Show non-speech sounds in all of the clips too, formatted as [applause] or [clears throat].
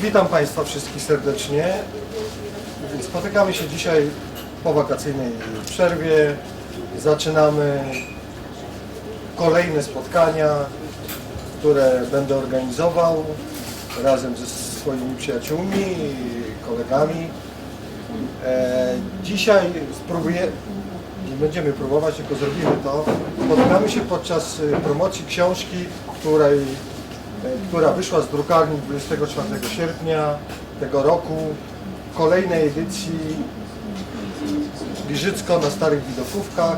Witam Państwa wszystkich serdecznie. Spotykamy się dzisiaj po wakacyjnej przerwie. Zaczynamy kolejne spotkania, które będę organizował razem ze swoimi przyjaciółmi i kolegami. E, dzisiaj spróbuję, nie będziemy próbować, tylko zrobimy to. Spotykamy się podczas promocji książki, której, która wyszła z drukarni 24 sierpnia tego roku, kolejnej edycji Giżycko na Starych Widokówkach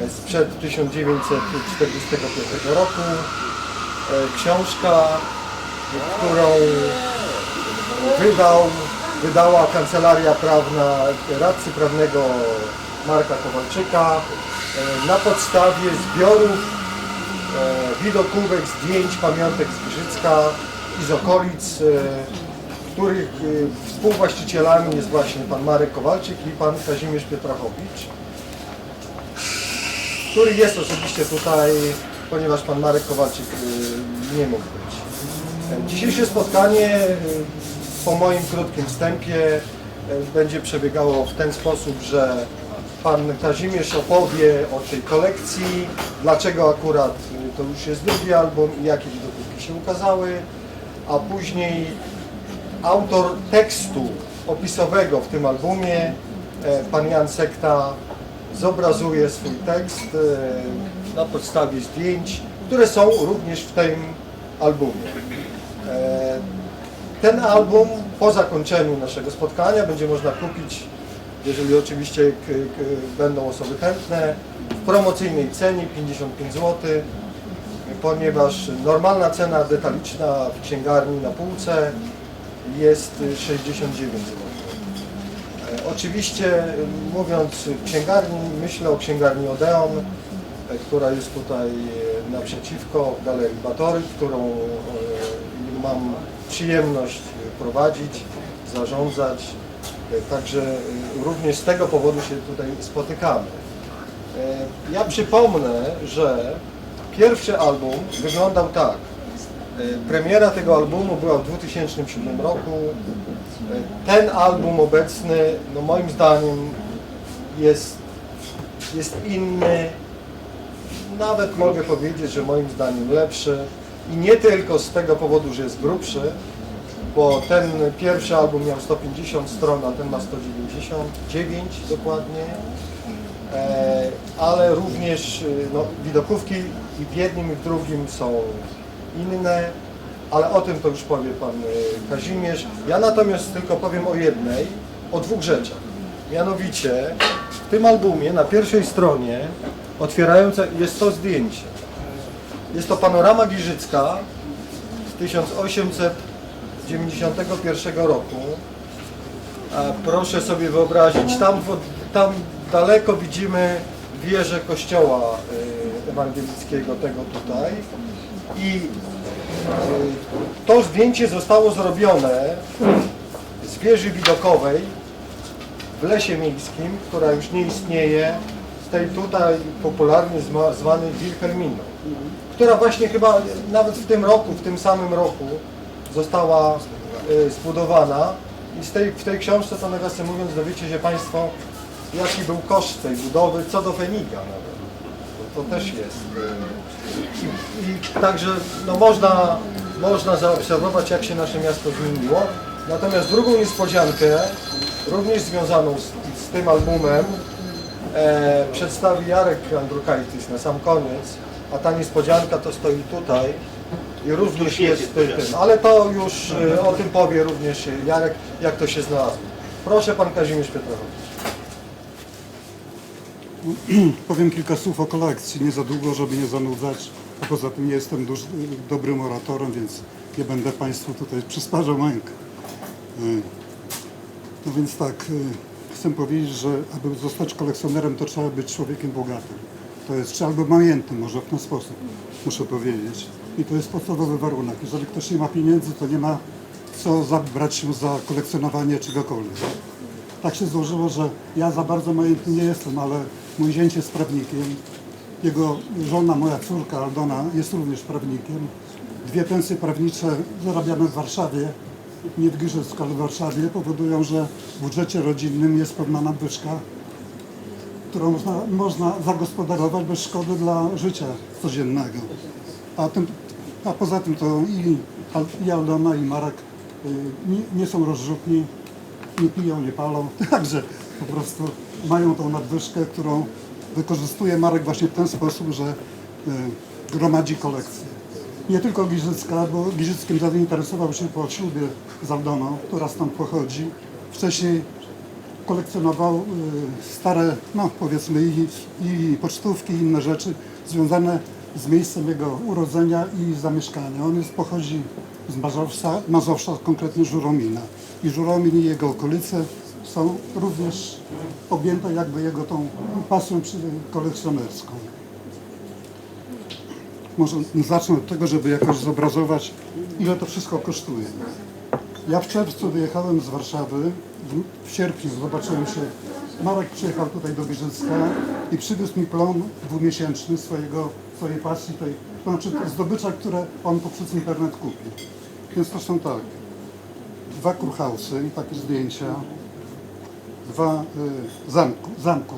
e, sprzed 1945 roku. E, Książka, którą wydał, wydała Kancelaria Prawna radcy prawnego Marka Kowalczyka e, na podstawie zbiorów widokówek, zdjęć, pamiątek z Giżycka i z okolic, e, których e, współwłaścicielami jest właśnie pan Marek Kowalczyk i pan Kazimierz Pietrachowicz, który jest oczywiście tutaj, ponieważ pan Marek Kowalczyk e, nie mógł być. E, Dzisiejsze spotkanie e, po moim krótkim wstępie e, będzie przebiegało w ten sposób, że pan Kazimierz opowie o tej kolekcji, dlaczego akurat e, to już jest drugi album i jakie widokówki się ukazały, a później autor tekstu opisowego w tym albumie, e, pan Jan Sekta, zobrazuje swój tekst e, na podstawie zdjęć, które są również w tym albumie. E, Ten album po zakończeniu naszego spotkania będzie można kupić, jeżeli oczywiście będą osoby chętne, w promocyjnej cenie 55 zł, ponieważ normalna cena detaliczna w księgarni na półce jest 69 zł. E, Oczywiście mówiąc księgarni, myślę o księgarni Odeon, e, która jest tutaj e, naprzeciwko w Galerii Batory, którą mam przyjemność prowadzić, zarządzać. Także również z tego powodu się tutaj spotykamy. Ja przypomnę, że pierwszy album wyglądał tak. E, Premiera tego albumu była w 2007 roku. E, Ten album obecny, no moim zdaniem, jest, jest inny. Nawet mogę powiedzieć, że moim zdaniem lepszy. I nie tylko z tego powodu, że jest grubszy, bo ten pierwszy album miał 150 stron, a ten ma 199 dokładnie. E, ale również y, no, widokówki i w jednym i w drugim są inne, ale o tym to już powie Pan y, Kazimierz. Ja natomiast tylko powiem o jednej, o dwóch rzeczach. Mianowicie w tym albumie na pierwszej stronie otwierające jest to zdjęcie. Jest to panorama Giżycka z 1891 roku. Proszę sobie wyobrazić, tam, tam daleko widzimy wieżę kościoła y, ewangelickiego, tego tutaj. I y, to zdjęcie zostało zrobione z wieży widokowej w lesie miejskim, która już nie istnieje, z tej tutaj popularnie zwanej Wilhelminą, która właśnie chyba nawet w tym roku, w tym samym roku została y, zbudowana i z tej, w tej książce, to nawiasem mówiąc, dowiecie się Państwo, jaki był koszt tej budowy, co do Feniga nawet. To, też jest. y, I, i także no, można, można zaobserwować, jak się nasze miasto zmieniło. Natomiast drugą niespodziankę, również związaną z, z tym albumem, e, przedstawi Jarek Andrukaitis na sam koniec, a ta niespodzianka to stoi tutaj i również jest tym, ale to już e, o tym powie również Jarek, jak to się znalazło. Proszę Pan Kazimierz Pietrowicz. [clears throat] Powiem kilka słów o kolekcji, nie za długo, żeby nie zanudzać, a poza tym nie jestem duż, dobrym oratorem, więc nie będę Państwu tutaj przysparzał mękę. Y, No więc tak, y, chcę powiedzieć, że aby zostać kolekcjonerem, to trzeba być człowiekiem bogatym. To jest, czy albo majątnym, może w ten sposób, muszę powiedzieć. I to jest podstawowy warunek. Jeżeli ktoś nie ma pieniędzy, to nie ma co zabrać się za kolekcjonowanie czegokolwiek. Tak się złożyło, że ja za bardzo majątny nie jestem, ale mój zięć jest prawnikiem. Jego żona, moja córka Aldona jest również prawnikiem. Dwie pensje prawnicze zarabiamy w Warszawie nie w Giżycku, ale w Warszawie powodują, że w budżecie rodzinnym jest pewna nadwyżka, którą można, można zagospodarować bez szkody dla życia codziennego. A, tym, a poza tym to i, i Aldona i Marek y, nie, nie są rozrzutni, nie piją, nie palą, [laughs] także po prostu mają tą nadwyżkę, którą wykorzystuje Marek właśnie w ten sposób, że y, gromadzi kolekcję. Nie tylko Giżycka, bo Giżyckiem zainteresował się po ślubie z Aldoną, która stąd pochodzi. Wcześniej kolekcjonował y, stare, no powiedzmy i, i pocztówki, i inne rzeczy związane z miejscem jego urodzenia i zamieszkania. On jest, pochodzi z Mazowsza, Mazowsza, konkretnie Żuromina. I Żuromin i jego okolice są również objęte jakby jego tą pasją kolekcjonerską. Może zacznę od tego, żeby jakoś zobrazować, ile to wszystko kosztuje. Ja w czerwcu wyjechałem z Warszawy, w, sierpniu zobaczyłem się, Marek przyjechał tutaj do Giżycka i przywiózł mi plon dwumiesięczny swojego, swojej pasji, tej, to znaczy zdobycza, które on poprzez internet kupił. Więc to są tak, dwa kurhausy, takie zdjęcia, dwa y, zamku, zamku,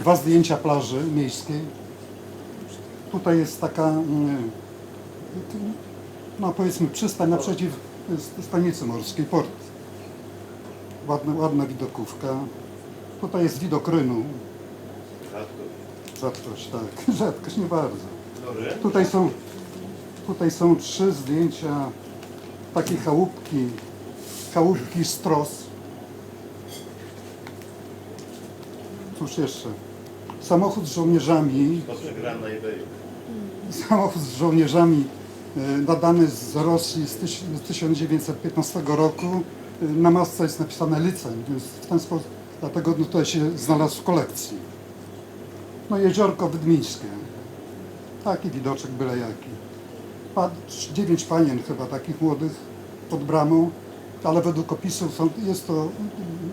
dwa zdjęcia plaży miejskiej. Tutaj jest taka, mm, no powiedzmy przystań naprzeciw st- stanicy morskiej, port. Ładna, ładna widokówka. Tutaj jest widok Rynu. Rzadkość, tak. [laughs] Rzadkość, nie bardzo. Tutaj są, tutaj są trzy zdjęcia takiej chałupki, chałupki Stros. Cóż jeszcze? Samochód z żołnierzami, samochód z żołnierzami e, nadany z Rosji z tyś- z 1915 roku. E, Na masce jest napisane Liceń, więc w ten sposób, dlatego no, tutaj się znalazł w kolekcji. No jeziorko Wydmińskie. Taki widoczek byle jaki. Dziewięć panien chyba takich młodych pod bramą, ale według opisu są, jest, to,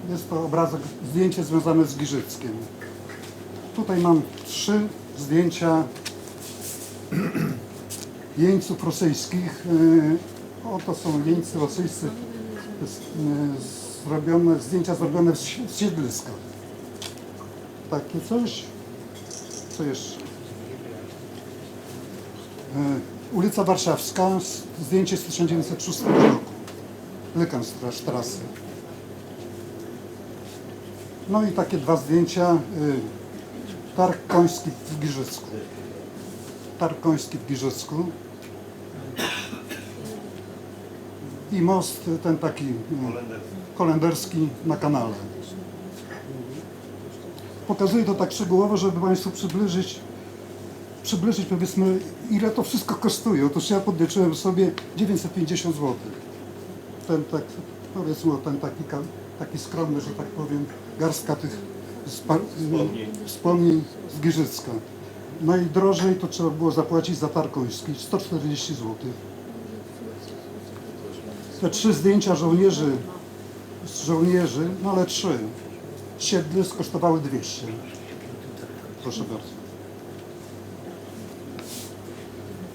jest to obrazek, zdjęcie związane z Giżyckiem. Tutaj mam trzy zdjęcia [clears throat] jeńców rosyjskich. E, Oto są jeńcy rosyjscy, e, zrobione, zdjęcia zrobione z si- z siedliska. Takie coś. Co jeszcze? E, Ulica Warszawska, zdjęcie z 1906 roku. Lykanstrasy. No i takie dwa zdjęcia. y, Targ koński w Giżycku. Targ koński w Giżycku. I most y, ten taki y, holenderski na kanale. Pokazuję to tak szczegółowo, żeby Państwu przybliżyć, przybliżyć powiedzmy ile to wszystko kosztuje. Otóż ja podliczyłem sobie 950 zł. Ten tak, powiedzmy o ten taki, taki skromny, że tak powiem, garstka tych Wspomnień. wspomnień z Giżycka. Najdrożej to trzeba było zapłacić za Tarkoński, 140 zł. Te trzy zdjęcia żołnierzy, żołnierzy, no ale trzy, siedlisk kosztowały 200. Proszę bardzo.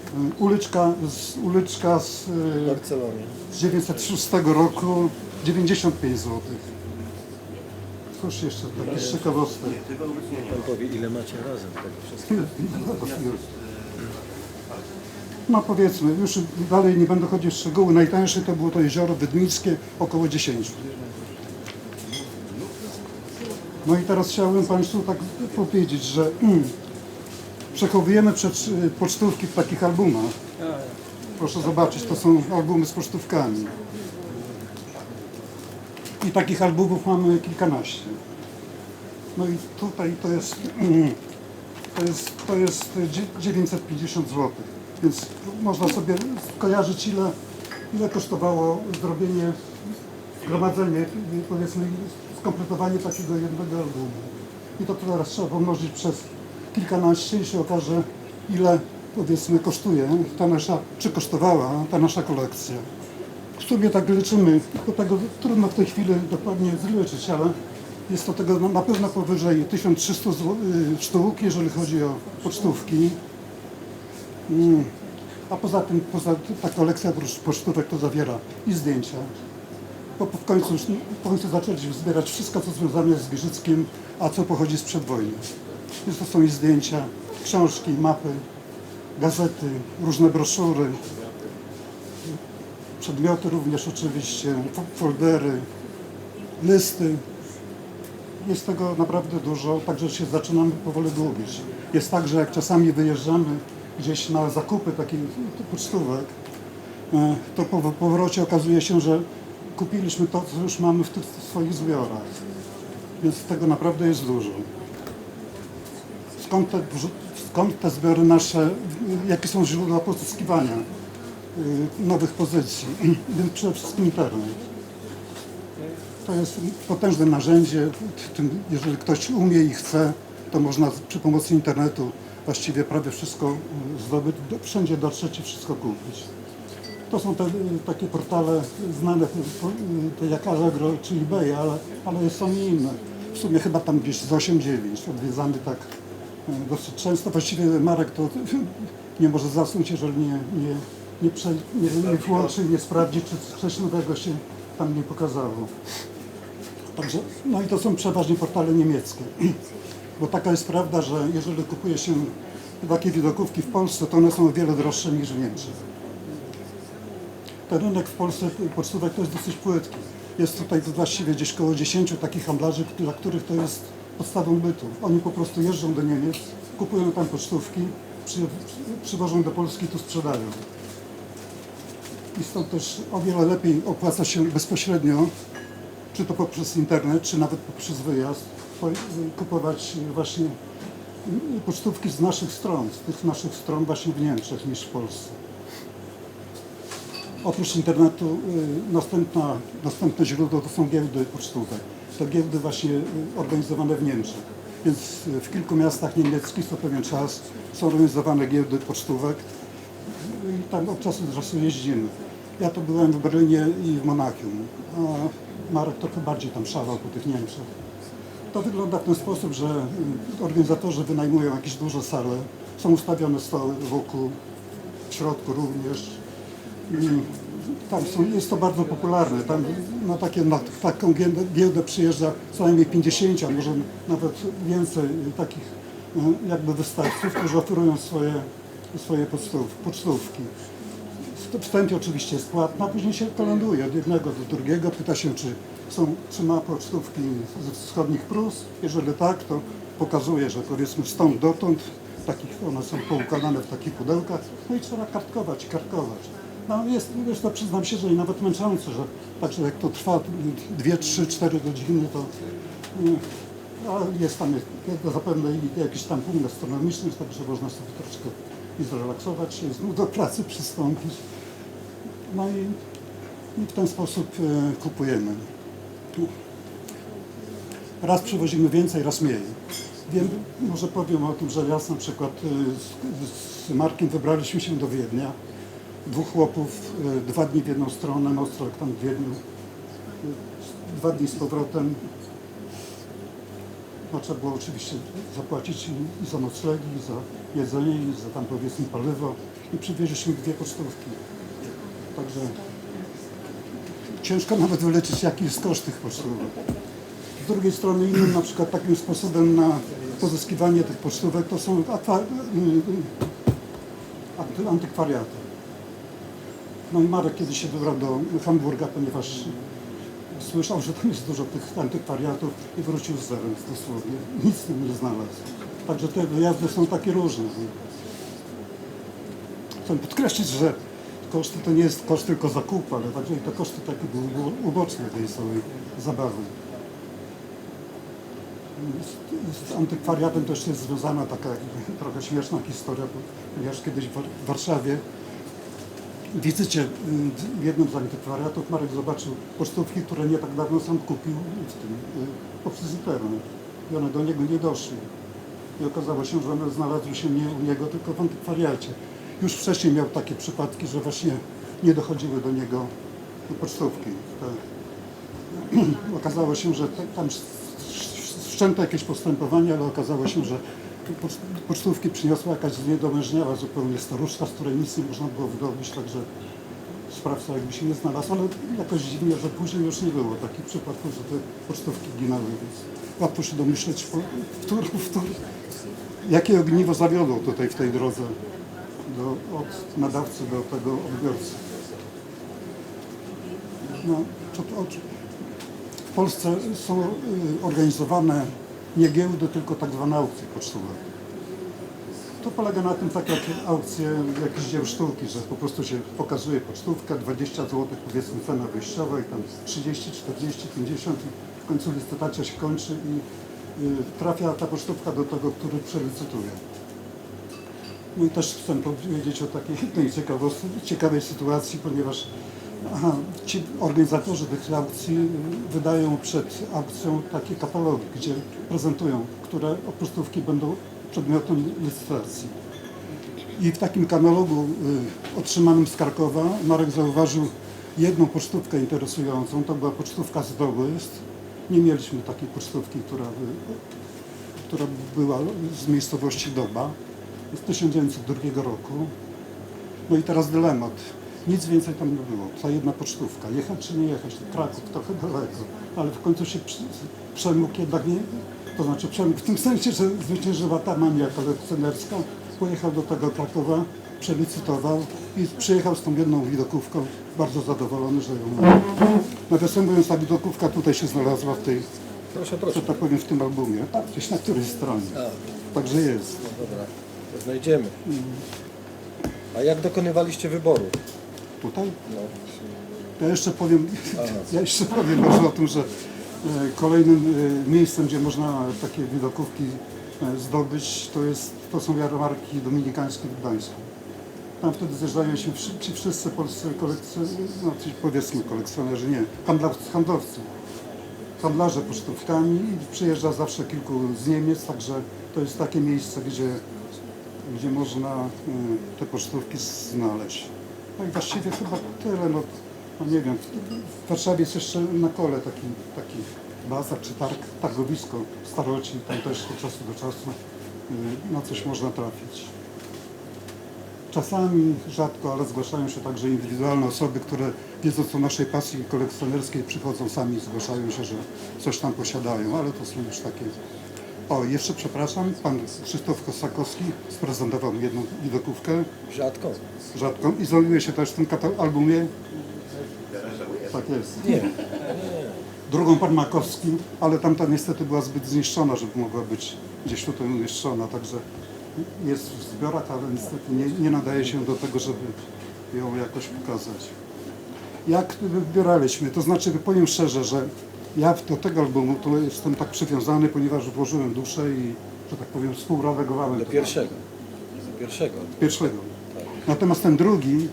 Y, Uliczka z, uliczka z, y, Barcelonie. z 906 roku 95 zł. Cóż jeszcze takie z ciekawostek. Tego obecnie nie ma. Pan powie, ile macie razem tego wszystkiego. No powiedzmy, już dalej nie będę chodził w szczegóły. Najtańsze to było to jezioro Wydmińskie, około 10. No i teraz chciałbym Państwu tak powiedzieć, że mm, przechowujemy przed, pocztówki w takich albumach. Proszę zobaczyć, to są albumy z pocztówkami. I takich albumów mamy kilkanaście. No i tutaj to jest, [clears throat] to jest, to jest dzie- 950 zł. Więc można sobie skojarzyć ile, ile kosztowało zrobienie, zgromadzenie, powiedzmy skompletowanie takiego jednego albumu. I to teraz trzeba pomnożyć przez kilkanaście i się okaże ile powiedzmy kosztuje ta nasza, czy kosztowała ta nasza kolekcja. W sumie tak liczymy, bo tego trudno w tej chwili dokładnie zliczyć, ale jest to tego na- pewno powyżej 1300 zł, y, sztuk, jeżeli chodzi o pocztówki. Mm. A poza tym, poza ta kolekcja pocztówek to zawiera i zdjęcia. Bo w końcu, w końcu zaczęliśmy zbierać wszystko, co związane jest z Giżyckiem, a co pochodzi z przedwojny. Więc to są i zdjęcia, książki, mapy, gazety, różne broszury, przedmioty również oczywiście, fo- foldery, listy. Jest tego naprawdę dużo, także się zaczynamy powoli dłubić. Jest tak, że jak czasami wyjeżdżamy gdzieś na zakupy takich pocztówek, e, to po powrocie okazuje się, że kupiliśmy to, co już mamy w tych swoich zbiorach. Więc tego naprawdę jest dużo. Skąd te, skąd te zbiory nasze, jakie są źródła pozyskiwania y, nowych pozycji? [clears throat] Przede wszystkim internet. To jest potężne narzędzie. Jeżeli ktoś umie i chce, to można przy pomocy internetu właściwie prawie wszystko y, zdobyć, do, wszędzie dotrzeć i wszystko kupić. To są te y, takie portale znane te jak Allegro czy eBay, ale, ale są i inne. W sumie chyba tam gdzieś z 8-9 odwiedzamy tak dosyć często. Właściwie Marek to [laughs] nie może zasnąć, jeżeli nie, nie, nie, prze, nie, nie włączy, nie sprawdzi, czy coś nowego się tam nie pokazało. Także, no i to są przeważnie portale niemieckie. [clears throat] Bo taka jest prawda, że jeżeli kupuje się takie widokówki w Polsce, to one są o wiele droższe niż w Niemczech. Ten rynek w Polsce pocztówek to jest dosyć płytki. Jest tutaj właściwie gdzieś około 10 takich handlarzy, dla których to jest podstawą bytu. Oni po prostu jeżdżą do Niemiec, kupują tam pocztówki, przy, przywożą do Polski i tu sprzedają. I stąd też o wiele lepiej opłaca się bezpośrednio, czy to poprzez internet, czy nawet poprzez wyjazd, po- kupować właśnie pocztówki z naszych stron, z tych naszych stron właśnie w Niemczech niż w Polsce. Oprócz internetu y, następna, następne źródło to są giełdy pocztówek. To giełdy właśnie y, organizowane w Niemczech. Więc y, w kilku miastach niemieckich co pewien czas są organizowane giełdy pocztówek i tam od czasu do czasu jeździmy. Ja to byłem w Berlinie i w Monachium, a Marek trochę bardziej tam szalał po tych Niemczech. To wygląda w ten sposób, że y, organizatorzy wynajmują jakieś duże sale, są ustawione stoły wokół, w środku również. Tam są, jest to bardzo popularne. Tam na, takie, na taką giełdę, przyjeżdża co najmniej 50, a może nawet więcej takich y, jakby wystawców, którzy oferują swoje, swoje pocztów, pocztówki. Wstępie oczywiście jest płatna, później się kolęduje od jednego do drugiego, pyta się, czy, są, czy ma pocztówki ze wschodnich Prus. Jeżeli tak, to pokazuje, że powiedzmy stąd dotąd, takich, one są poukładane w takich pudełkach, no i trzeba kartkować, kartkować. No jest, wiesz, to przyznam się, że nawet męczące, że także jak to trwa 2, 3, 4 godziny, to mm, jest tam zapewne jakiś tam punkt gastronomiczny, także można sobie troszkę i zrelaksować się, znów do pracy przystąpić. No i, i w ten sposób e, kupujemy. Raz przywozimy więcej, raz mniej. Wiem, może powiem o tym, że raz na przykład e, z, z Markiem wybraliśmy się do Wiednia. Dwóch chłopów, e, dwa dni w jedną stronę, Nostrok tam w Wiedniu. E, Dwa dni z powrotem. No, trzeba było oczywiście zapłacić i, za noclegi, i za jedzenie, i za tam powiedzmy paliwo. I przywieźliśmy dwie pocztówki. Także ciężko nawet wyliczyć, jaki jest koszt tych pocztówek. Z drugiej strony innym na przykład takim sposobem na pozyskiwanie tych pocztówek to są y, y, anty- antykwariaty. No i Marek kiedyś się wybrał do Hamburga, ponieważ słyszał, że tam jest dużo tych antykwariatów i wrócił z zerem dosłownie. Nic w tym nie znalazł. Także te wyjazdy są takie różne. Chcę podkreślić, że koszty to nie jest koszt tylko zakupu, ale także i to koszty takie uboczne tej całej zabawy. Z, z antykwariatem też jest związana taka [laughs] trochę śmieszna historia, ponieważ kiedyś w War- w Warszawie wizycie y, w jednym z antykwariatów Marek zobaczył pocztówki, które nie tak dawno sam kupił w tym, y, poprzez. I one do niego nie doszły. I okazało się, że one znalazły się nie u niego, tylko w antykwariacie. Już wcześniej miał takie przypadki, że właśnie nie dochodziły do niego pocztówki. Okazało się, że tam wszczęto jakieś postępowanie, ale okazało się, że pocztówki przyniosła jakaś zniedołężniała zupełnie staruszka, z której nic nie można było wydobyć, także sprawca jakby się nie znalazł, ale jakoś dziwnie, że później już nie było takich przypadków, że te pocztówki ginęły, więc łatwo się domyśleć, po- w którą, w którą, jakie ogniwo zawiodło tutaj w tej drodze do, od nadawcy do tego odbiorcy. No, to, to, w Polsce są y, organizowane nie giełdy, tylko tak zwane aukcje pocztowe. To polega na tym, tak jak aukcje jakichś dzieł sztuki, że po prostu się pokazuje pocztówkę, 20 zł powiedzmy cena wyjściowa i tam 30, 40, 50 i w końcu licytacja się kończy i y, trafia ta pocztówka do tego, który przelicytuje. No i też chcę powiedzieć o takiej [laughs] ciekawości, ciekawej sytuacji, ponieważ aha, ci organizatorzy tych aukcji wydają przed aukcją takie katalogi, gdzie prezentują, które pocztówki będą przedmiotem licytacji. I w takim katalogu y, otrzymanym z Krakowa Marek zauważył jedną pocztówkę interesującą. To była pocztówka z Dołyst. Nie mieliśmy takiej pocztówki, która, by, która była z miejscowości Doba z 1902 roku. No i teraz dylemat. Nic więcej tam nie było. Ta jedna pocztówka. Jechać czy nie jechać? Kraków trochę daleko. Ale w końcu się przemógł jednak nie... To znaczy przemógł w tym sensie, że zwyciężyła ta mania kolekcjonerska. Pojechał do tego Krakowa, przelicytował i przyjechał z tą jedną widokówką. Bardzo zadowolony, że ją ma. Nawiasem mówiąc, ta widokówka tutaj się znalazła w tej, Proszę, że proszę. tak powiem, w tym albumie. Tak, gdzieś na którejś stronie. A, Także jest. no dobra, to znajdziemy. A jak dokonywaliście wyboru? Tutaj Ja jeszcze powiem, ja jeszcze powiem może o tym, że e, kolejnym e, miejscem, gdzie można takie widokówki e, zdobyć, to, jest, to są jarmarki dominikańskie w Gdańsku. Tam wtedy zjeżdżają się ci wszyscy polscy kolekcjonerzy, no powiedzmy kolekcjonerzy, nie, handlowcy, handlowcy, handlarze pocztówkami i przyjeżdża zawsze kilku z Niemiec, także to jest takie miejsce, gdzie, gdzie można te pocztówki znaleźć. No i właściwie chyba tyle, no, no nie wiem, w Warszawie jest jeszcze na kole taki, taki bazar czy targ, targowisko staroci, tam też od czasu do czasu y, na coś można trafić. Czasami, rzadko, ale zgłaszają się także indywidualne osoby, które wiedząc o naszej pasji kolekcjonerskiej przychodzą sami, zgłaszają się, że coś tam posiadają, ale to są już takie... O, jeszcze przepraszam, pan Krzysztof Kosakowski sprezentował mi jedną widokówkę, rzadko. rzadką i znajduje się też w tym albumie. Tak jest. Nie. Drugą pan Makowski, ale tamta niestety była zbyt zniszczona, żeby mogła być gdzieś tutaj umieszczona, także jest w zbiorach, ale niestety nie, nie nadaje się do tego, żeby ją jakoś pokazać. Jak wybieraliśmy? To znaczy, powiem szczerze, że ja do tego albumu to jestem tak przywiązany, ponieważ włożyłem duszę i, że tak powiem, współredagowałem Do pierwszego. Do pierwszego. pierwszego. Natomiast ten drugi,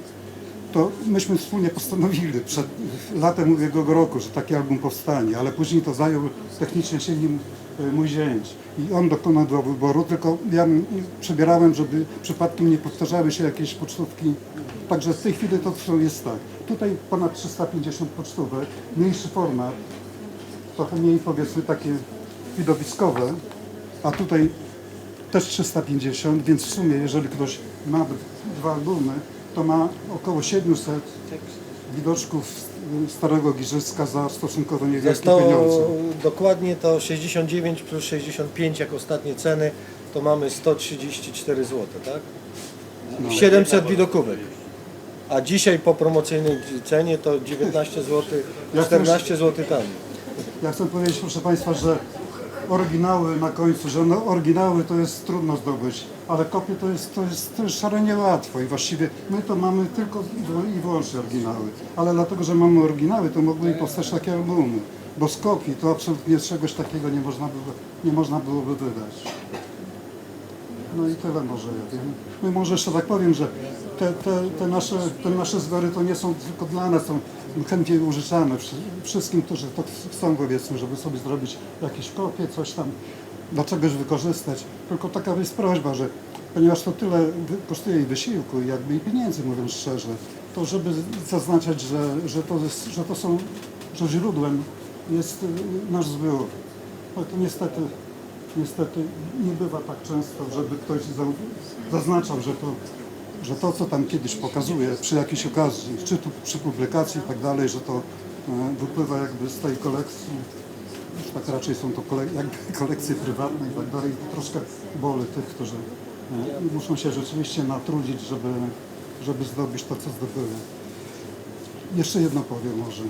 to myśmy wspólnie postanowili przed latem ubiegłego roku, że taki album powstanie, ale później to zajął technicznie się nim e, mój zięć. I on dokonał do wyboru, tylko ja przebierałem, żeby przypadkiem nie powtarzały się jakieś pocztówki. Także w tej chwili to jest tak. Tutaj ponad 350 pocztówek, mniejszy format, trochę mniej powiedzmy takie widowiskowe, a tutaj też 350, więc w sumie jeżeli ktoś ma dwa albumy, to ma około 700 widoczków Starego Giżycka za stosunkowo niewielkie Zostało pieniądze. dokładnie to 69 plus 65 jak ostatnie ceny, to mamy 134 zł, tak? No. 700 widokówek. A dzisiaj po promocyjnej cenie to 19 zł, Ja 14 zł taniej. Ja chcę powiedzieć, proszę Państwa, że oryginały na końcu, że no, oryginały to jest trudno zdobyć, ale kopie to jest, to jest, to jest szare niełatwo i właściwie my to mamy tylko i wył- i wyłącznie oryginały. Ale dlatego, że mamy oryginały, to mogły powstać takie albumy, bo z kopii to absolutnie czegoś takiego nie można, nie można byłoby wydać. No i tyle może ja wiem. No i może jeszcze tak powiem, że te, te, te, nasze, te nasze zbiory to nie są tylko dla nas, są chętnie użyczane wszy- wszystkim, którzy to chcą powiedzmy, żeby sobie zrobić jakieś kopie, coś tam, dla czegoś wykorzystać. Tylko taka jest prośba, że ponieważ to tyle kosztuje i wysiłku, jakby i pieniędzy mówiąc szczerze, to żeby zaznaczać, że, że, to, jest, że to są, że źródłem jest y, nasz zbiór. No to niestety niestety nie bywa tak często, żeby ktoś zaznaczał, że to, że to, co tam kiedyś pokazuje przy jakiejś okazji, czy tu przy publikacji i tak dalej, że to e, wypływa jakby z tej kolekcji. Już tak raczej są to kole, jakby [laughs] kolekcje prywatne i tak dalej. Troszkę boli tych, którzy e, muszą się rzeczywiście natrudzić, żeby, żeby zdobyć to, co zdobyły. Jeszcze jedno powiem może.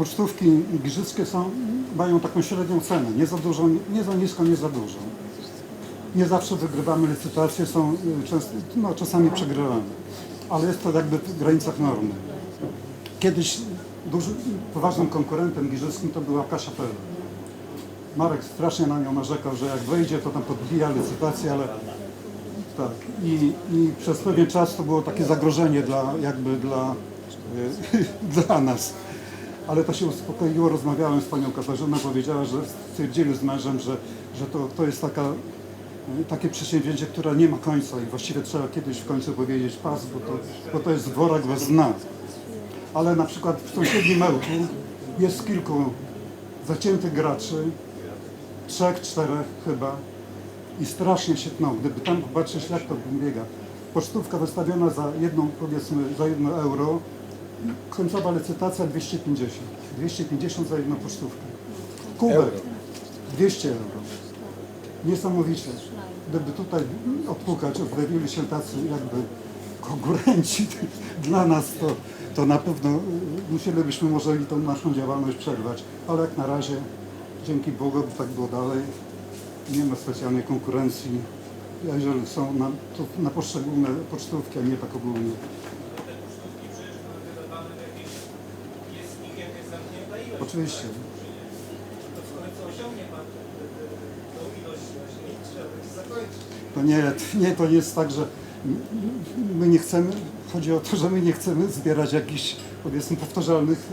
Pocztówki giżyckie są, mają taką średnią cenę, nie za dużo, nie za nisko, nie za dużo. Nie zawsze wygrywamy licytacje, są y, często, no, czasami przegrywamy, ale jest to jakby w granicach normy. Kiedyś duży, poważnym konkurentem giżyckim to była Kasia Pele. Marek strasznie na nią narzekał, że jak wejdzie, to tam podbija licytację, ale tak. I, I przez pewien czas to było takie zagrożenie dla, jakby dla, y, [laughs] dla nas. Ale to się uspokoiło, rozmawiałem z panią Katarzyną, powiedziała, że stwierdzili z mężem, że, że to, to jest taka, y, takie przedsięwzięcie, które nie ma końca i właściwie trzeba kiedyś w końcu powiedzieć pas, bo to, bo to jest worek bez dna. Ale na przykład w sąsiednim Ełku jest kilku zaciętych graczy, trzech, czterech chyba, i strasznie się tną. Gdyby tam popatrzeć, jak to biega. Pocztówka wystawiona za jedną, powiedzmy, za jedno euro, końcowa licytacja 250. 250 za jedną pocztówkę. Kubek 200 euro. Niesamowicie. Gdyby tutaj odpukać, odbawili się tacy jakby konkurenci [laughs] dla nas, to, to na pewno y, musielibyśmy może i tą naszą działalność przerwać. Ale jak na razie, dzięki Bogu, tak było dalej. Nie ma specjalnej konkurencji. Jeżeli są na, to na poszczególne pocztówki, a nie tak ogólnie. Oczywiście. To nie, nie, to nie jest tak, że my nie chcemy, chodzi o to, że my nie chcemy zbierać jakichś, powiedzmy, powtarzalnych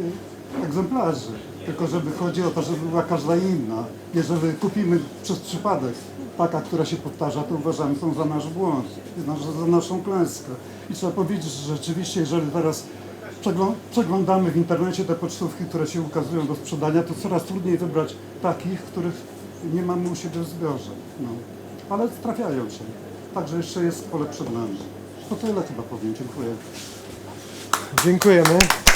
y, egzemplarzy, tylko żeby chodzi o to, żeby była każda inna. Jeżeli kupimy przez przypadek taka, która się powtarza, to uważamy to za nasz błąd, za- naszą klęskę. I trzeba powiedzieć, że rzeczywiście, jeżeli teraz przeglądamy w internecie te pocztówki, które się ukazują do sprzedania, to coraz trudniej wybrać takich, których nie mamy u siebie w zbiorze. No. Ale trafiają się. Także jeszcze jest pole przed nami. To tyle chyba powiem. Dziękuję. Dziękujemy.